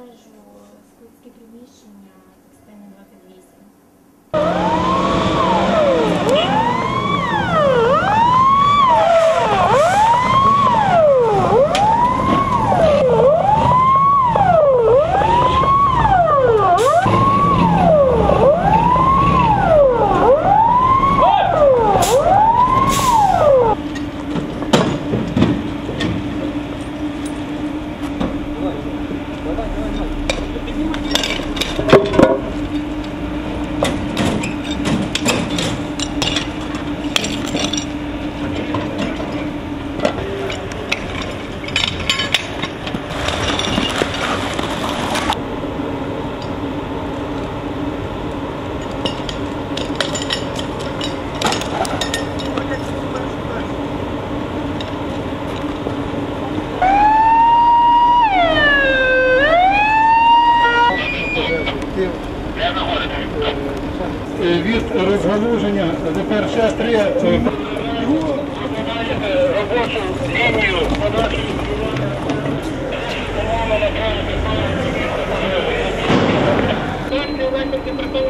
пожежу складське приміщення текстильне 28. Від розгалуження тепер ще три е, робочу лінію подачі. Електронного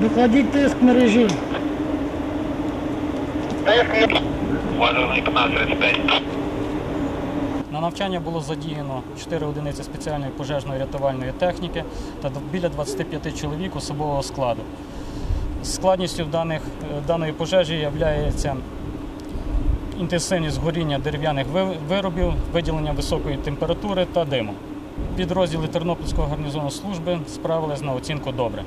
Докладіть тиск мережі. Тиск. Вважаний 1535. На навчання було задіяно 4 одиниці спеціальної пожежної рятувальної техніки та біля 25 чоловік особового складу. Складністю даних, е, даної пожежі є інтенсивність горіння дерев'яних виробів, виділення високої температури та диму. Підрозділи Тернопільського гарнізону служби справились на оцінку добре.